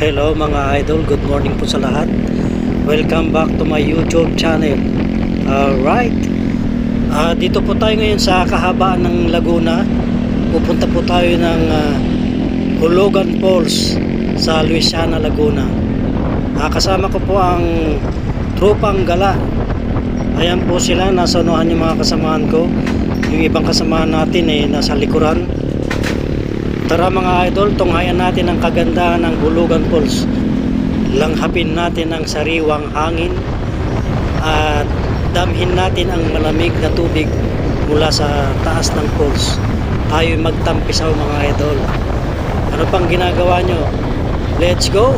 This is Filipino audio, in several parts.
Hello mga idol, good morning po sa lahat. Welcome back to my YouTube channel. Alright. Ah, dito po tayo ngayon sa kahabaan ng Laguna. Pupunta po tayo ng ah, Hulugan Falls sa Luisiana, Laguna. Ah, kasama ko po ang Tropang Gala. Ayan po sila, nasa unahan yung mga kasamahan ko. Yung ibang kasamahan natin eh, nasa likuran. Tara mga idol, tunghayan natin ang kagandahan ng Hulugan Falls. Langhapin natin ang sariwang hangin at damhin natin ang malamig na tubig mula sa taas ng falls. Tayo magtampisaw mga idol. Ano pang ginagawa nyo? Let's go!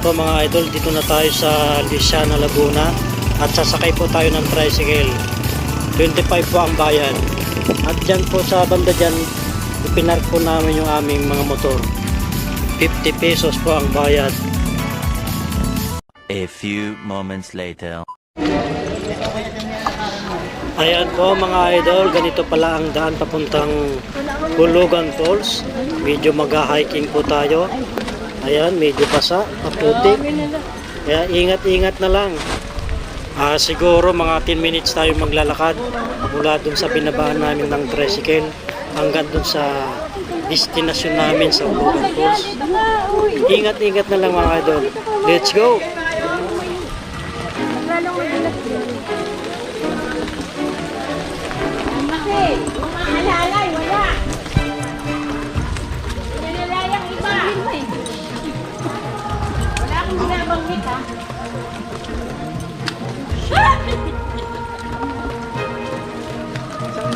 Po mga idol, dito na tayo sa Luisiana, Laguna at sasakay po tayo ng tricycle. 25 po ang bayan. At dyan po sa banda dyan, ipinark po namin yung aming mga motor. 50 pesos po ang bayad. A few moments later. Ayan po mga idol, ganito pala ang daan papuntang Hulugan Falls. Medyo mag-hiking po tayo. Ayan, medyo basa, maputik. Kaya ingat-ingat na lang. Ah, siguro mga 10 minutes tayo maglalakad mula dun sa binabaan namin ng tricycle hanggang dun sa destinasyon namin sa Hulugan Falls. Ingat-ingat na lang mga idol. Let's go!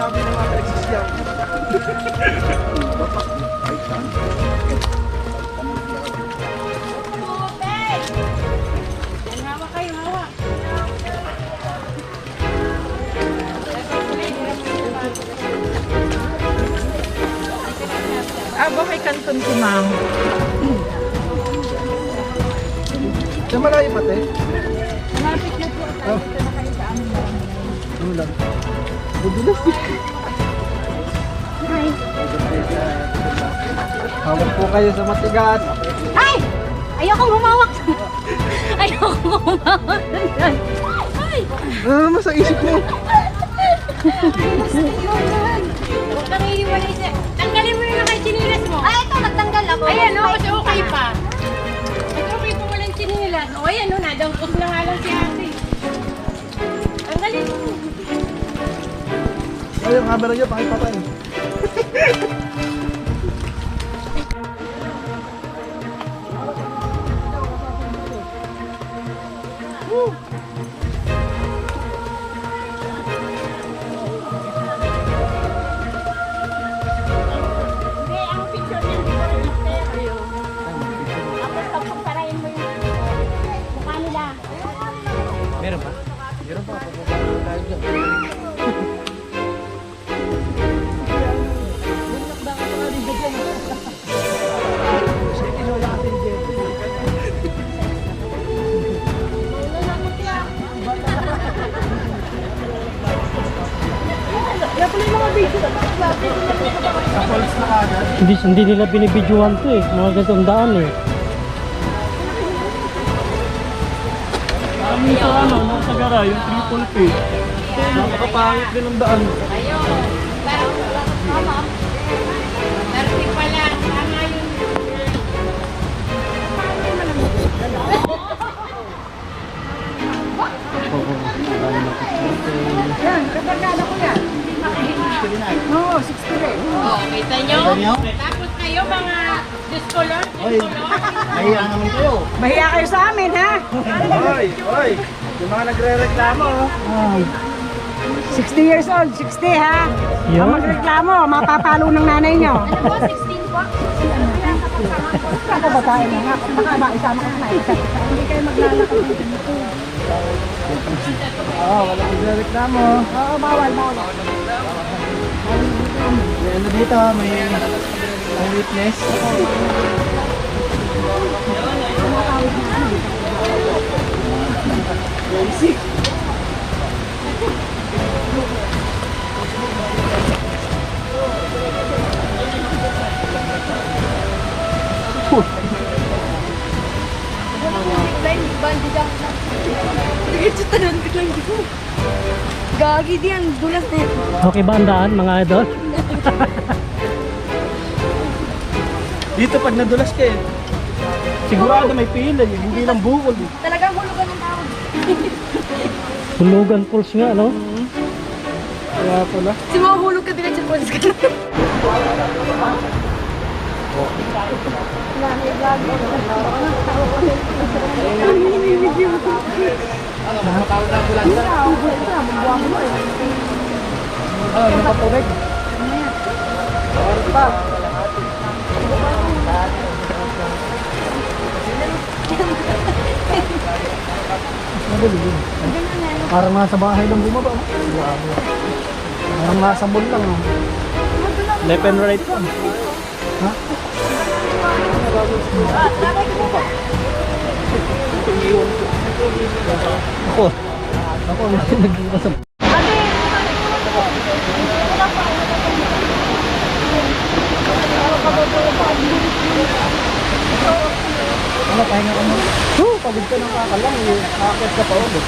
Tubig! Yan, hawak kayo, hawak. Ah, bakit kanton si ma'am? Sa malayo pati? Malapit na po. Ano lang? Madulas eh. Hi! Hawak po kayo sa matigas. Ay! Ayoko humawak! Ayoko humawak! Ay! Ano naman sa isip mo? Huwag kang iiwalay siya. Tanggalin mo na lang kay chinilas mo. Ay, ito, nagtanggal ako. Ayan, o, kasi okay pa. Kasi okay pa walang chinilas. O, ayan, o, nadangkot na nga lang Ay, yung camera niyo, pakipatay. Hindi, hindi nila binibidyohan to eh. Mga ganitong daan eh. Kami sa ano, nasa gara, yung triple P. Napakapangit din ang daan. Ayun. Darating pala. Tama yun. Oh, kita nyo? Tapos kayo mga discolor, discolor. Mahiya kayo sa amin, ha? Oy, oy! Yung mga nagre-reklamo, oh. 60 years old, 60 ha? Ang magreklamo, mapapalo ng nanay nyo. Ano po, 16 po? Ako babae na nga, baka ba isama ka na isa. Hindi kayo maglalakad dito. Oo, wala nagre-reklamo. Oo, bawal, bawal. Dito, may, may witness. Basic. Gagi di ang dulas na. Okay ba ang daan mga idol? Dito pag nadulas ka eh. Sigurado may pila eh, hindi lang bukol eh. Talagang hulugan ng tao. Hulugan pulse nga, no? Kaya pala. Si mahuhulog ka din at police ka na. Ah, nakatubig. pa. Parang nasa bahay lang bumaba. Parang nasa mall lang. Oh. Left and right pa. Ako. Ako, nagbukas sa... Ano, pahinga ka mo? Oh, pagod ka ng kakalang eh. Nakakit ka pa ulit.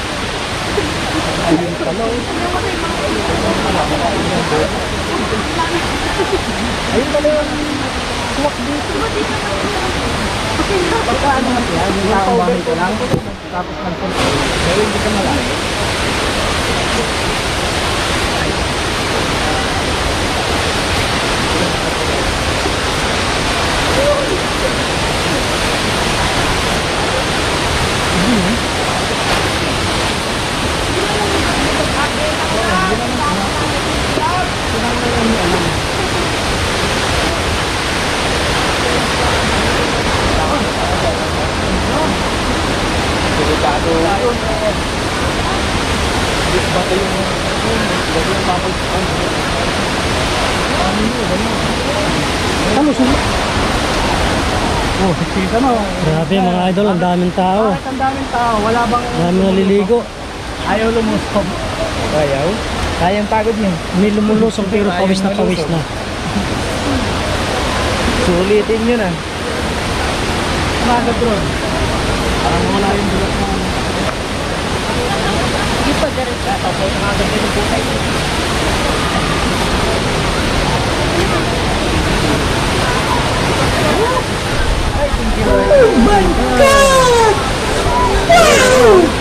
Ayun pala oh. Ayun pala yun. Swak dito. Pagka ano nga yan, yung taong bahay ko lang. Tapos nagpunta. Pero hindi ka malayo. Ano sila? Oh, higpit ano. Grabe mga idol, ang daming tao. Bakit ang daming tao? Wala bang... Dami naliligo. Ayaw lumusob. Ayaw? Kaya ang pagod niya. May lumulusog pero pawis na pawis na. Sulitin nyo na. Umaga bro. Parang wala yung bulat na. Ano. Hindi pa direct ka. Tapos umaga dito po Oh my God! Wow!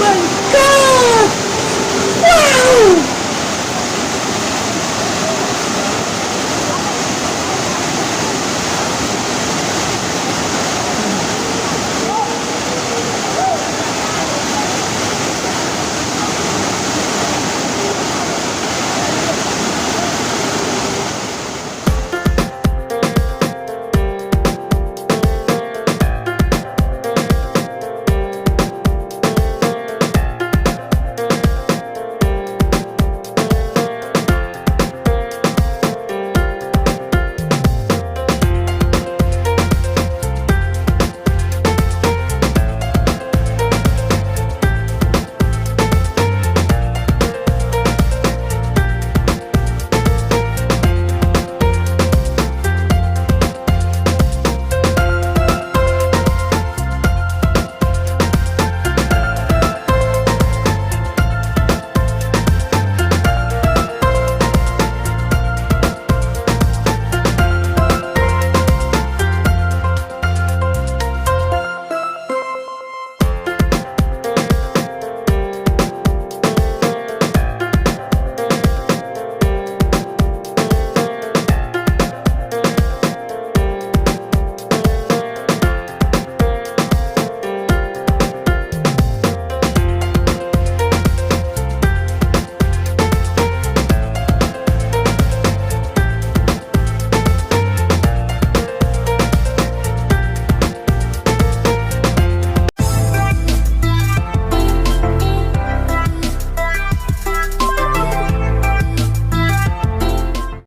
God!